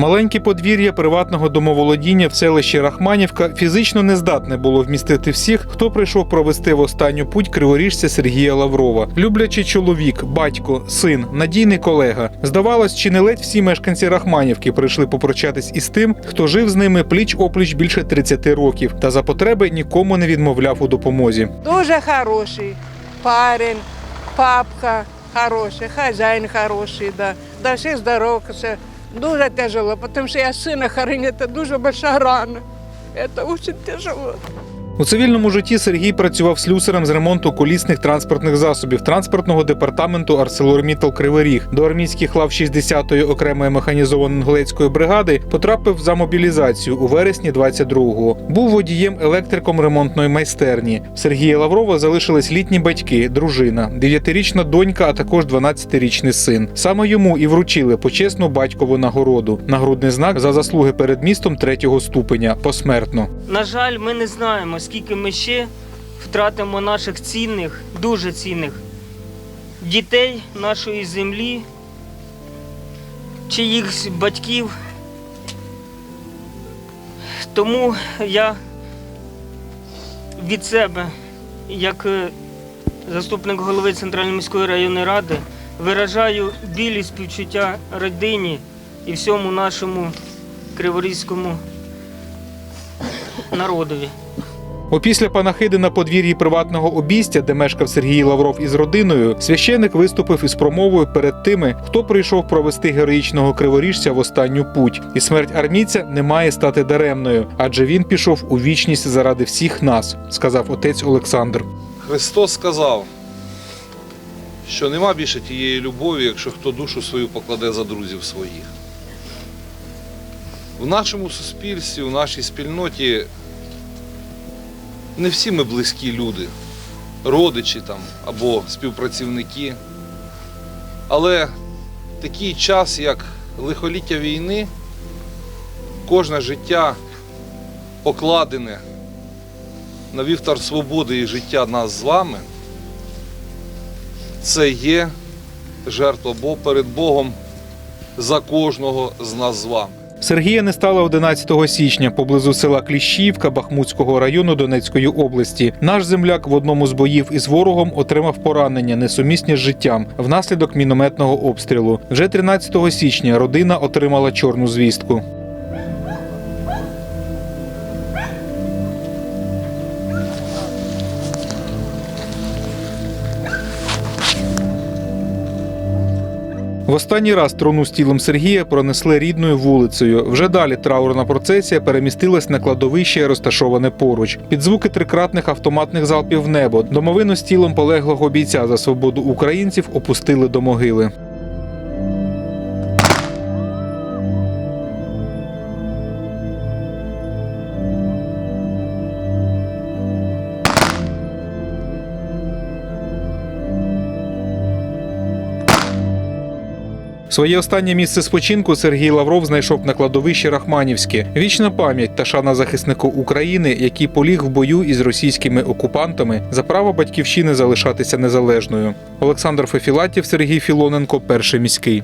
Маленьке подвір'я приватного домоволодіння в селищі Рахманівка фізично не здатне було вмістити всіх, хто прийшов провести в останню путь криворіжця Сергія Лаврова. Люблячий чоловік, батько, син, надійний колега. Здавалось, чи не ледь всі мешканці Рахманівки прийшли попрощатись із тим, хто жив з ними пліч опліч більше 30 років, та за потреби нікому не відмовляв у допомозі. Дуже хороший парень, папка хороший, хозяин хороший, да. Да все здоровкаться. Дуже тяжело, потому что я сына хороню, это дуже большая рана. Это очень тяжело. У цивільному житті Сергій працював слюсарем з ремонту колісних транспортних засобів транспортного департаменту ArcelorMittal Кривий. До армійських лав 60-ї окремої механізованої англійської бригади потрапив за мобілізацію у вересні 22-го. Був водієм електриком ремонтної майстерні. Сергія Лаврова залишились літні батьки, дружина, 9-річна донька, а також 12-річний син. Саме йому і вручили почесну батькову нагороду нагрудний знак за заслуги перед містом третього ступеня посмертно. На жаль, ми не знаємо, скільки ми ще втратимо наших цінних, дуже цінних дітей нашої землі, чиїх батьків. Тому я від себе, як е, заступник голови Центральної міської районної ради, виражаю білі співчуття родині і всьому нашому криворізькому народові. Опісля панахиди на подвір'ї приватного обійстя, де мешкав Сергій Лавров із родиною, священик виступив із промовою перед тими, хто прийшов провести героїчного криворіжця в останню путь. І смерть армійця не має стати даремною, адже він пішов у вічність заради всіх нас, сказав отець Олександр. Христос сказав, що нема більше тієї любові, якщо хто душу свою покладе за друзів своїх. В нашому суспільстві, в нашій спільноті не всі ми близькі люди, родичі там або співпрацівники. Але такий час, як лихоліття війни, кожне життя покладене на вівтар свободи і життя нас з вами, це є жертва Бо перед Богом за кожного з нас з вами. Сергія не стало 11 січня поблизу села Кліщівка Бахмутського району Донецької області. Наш земляк в одному з боїв із ворогом отримав поранення, несумісні з життям внаслідок мінометного обстрілу. Вже 13 січня родина отримала чорну звістку. В останній раз труну з тілом Сергія пронесли рідною вулицею. Вже далі траурна процесія перемістилась на кладовище, розташоване поруч. Під звуки трикратних автоматних залпів в небо домовину з тілом полеглого бійця за свободу українців опустили до могили. Своє останнє місце спочинку Сергій Лавров знайшов на кладовищі Рахманівське. Вічна пам'ять та шана захиснику України, який поліг в бою із російськими окупантами за право батьківщини залишатися незалежною. Олександр Фефілатів, Сергій Філоненко, перший міський.